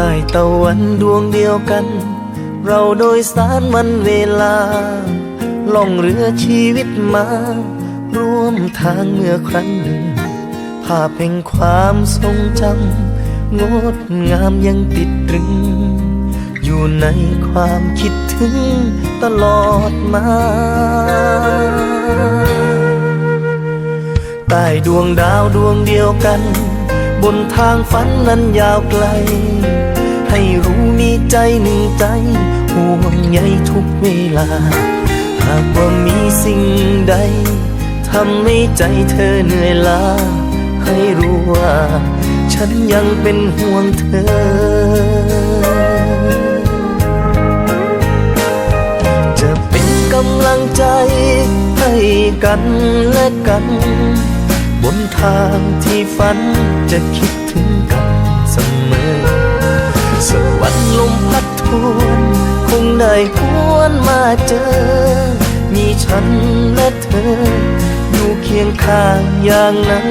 ต้ตะวันดวงเดียวกัน เราโดยสารมันเวลา ล่องเรือชีวิตมา ร่วมทางเมื่อครั้งหนึ่ง ภาพแห่งความทรงจำงดงามยังติดตรึง อยู่ในความคิดถึงตลอดมาใต้ดวงดาวดวงเดียวกัน บนทางฝันนั้นยาวไกล ให้รู้มีใจหนึ่งใจ ห่วงใยทุกเวลา หากว่ามีสิ่งใดทำให้ใจเธอเหนื่อยล้า ให้รู้ว่า ฉันยังเป็นห่วงเธอ จะเป็นกำลังใจให้กันและกัน บนทางที่ฝันจะคิดถึงกัน วนมาเจอ มีฉันและเธอ อยู่เคียงข้างอย่างนั้น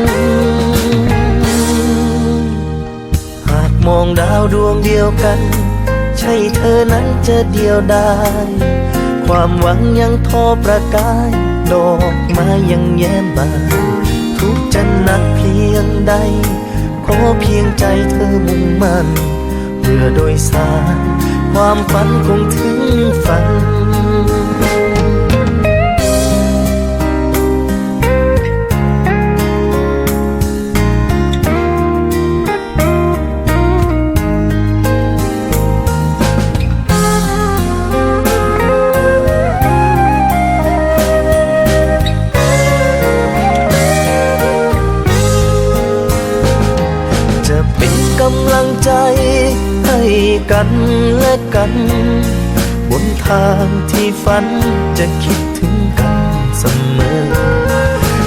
หากมองดาวดวงเดียวกัน ใช่เธอนั้นจะเดียวดายความหวังยังทอประกาย ดอกไม้ยังแย้มบานทุกจะหนักเพียงใดขอเพียงใจเธอมุ่งมั่นเพื่อโดยสาร ความฝันคงถึงฝันจะเป็นกำลังใจ กันและกัน บนทางที่ฝันจะคิดถึงกันเสมอ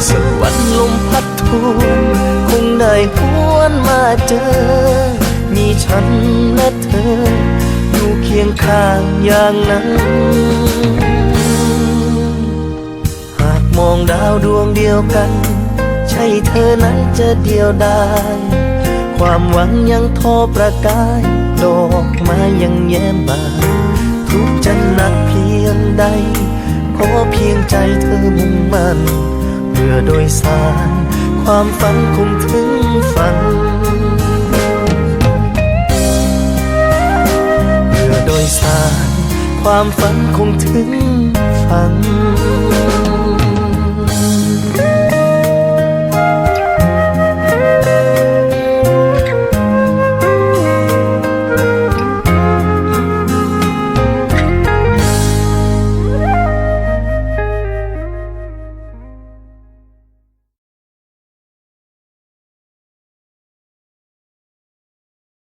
สวรรค์ลมพัดทวนคงได้หวนมาเจอ มีฉันและเธอ อยู่เคียงข้างอย่างนั้น หากมองดาวดวงเดียวกัน ใช่เธอนั้นจะเดียวดาย ความหวังยังทอประกาย ดอกไม้ยังแย้มบานทุกจะหนักเพียงใด ขอเพียงใจเธอมุ่งมั่นเพื่อโดยสาร ความฝันคงถึงฝันเพื่อโดยสาร ความฝันคงถึงฝัน